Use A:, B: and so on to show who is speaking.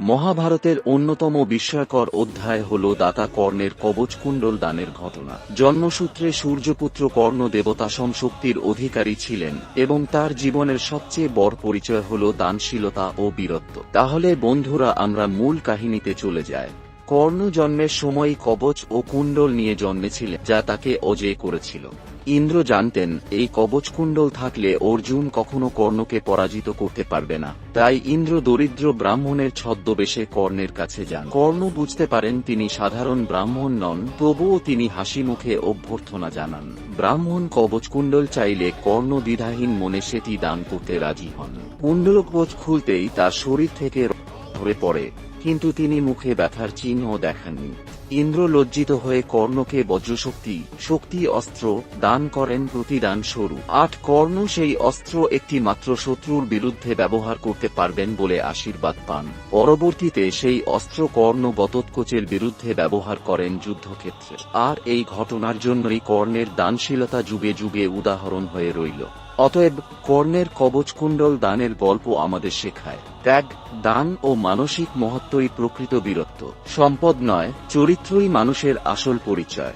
A: মহাভারতের অন্যতম বিস্ময়কর অধ্যায় হল দাতা কর্ণের কবচকুণ্ডল দানের ঘটনা। জন্মসূত্রে সূর্যপুত্র কর্ণ দেবতা শক্তির অধিকারী ছিলেন এবং তার জীবনের সবচেয়ে বড় পরিচয় হল দানশীলতা ও বীরত্ব। তাহলে বন্ধুরা, আমরা মূল কাহিনীতে চলে যাই। কর্ণ জন্মের সময় কবচ ও কুণ্ডল নিয়ে জন্মেছিলেন যা তাকে অজেয় করেছিল। ইন্দ্র জানতেন, এই কবচকুণ্ডল থাকলে অর্জুন কখনো কর্ণকে পরাজিত করতে পারবে না। তাই ইন্দ্র দরিদ্র ব্রাহ্মণের ছদ্মবেশে কর্ণের কাছে যান। কর্ণ বুঝতে পারেন তিনি সাধারণ ব্রাহ্মণ নন, তবুও তিনি হাসি মুখে অভ্যর্থনা জানান। ব্রাহ্মণ কবচকুণ্ডল চাইলে কর্ণ দ্বিধাহীন মনে সেটি দান করতে রাজি হন। কুণ্ডল কবচ খুলতেই তার শরীর থেকে ধরে পড়ে। কিন্তু তিনি মুখে ব্যথার চিহ্ন দেখাননি। ইন্দ্র লজ্জিত হয়ে কর্ণকে বজ্রশক্তি, শক্তি, অস্ত্র দান করেন প্রতিদান স্বরূপ। আট কর্ণ সেই অস্ত্র একটি মাত্র শত্রুর বিরুদ্ধে ব্যবহার করতে পারবেন বলে আশীর্বাদ পান। পরবর্তীতে সেই অস্ত্র কর্ণ বতৎকোচের বিরুদ্ধে ব্যবহার করেন যুদ্ধক্ষেত্রে। আর এই ঘটনার জন্যই কর্ণের দানশীলতা যুগে যুগে উদাহরণ হয়ে রইল। অতএব কর্ণের কবচকুণ্ডল দানের গল্প আমাদের শেখায়। ত্যাগ, দান ও মানসিক মহত্বই প্রকৃত বীরত্ব। সম্পদ নয়, চরিত্রই মানুষের আসল পরিচয়।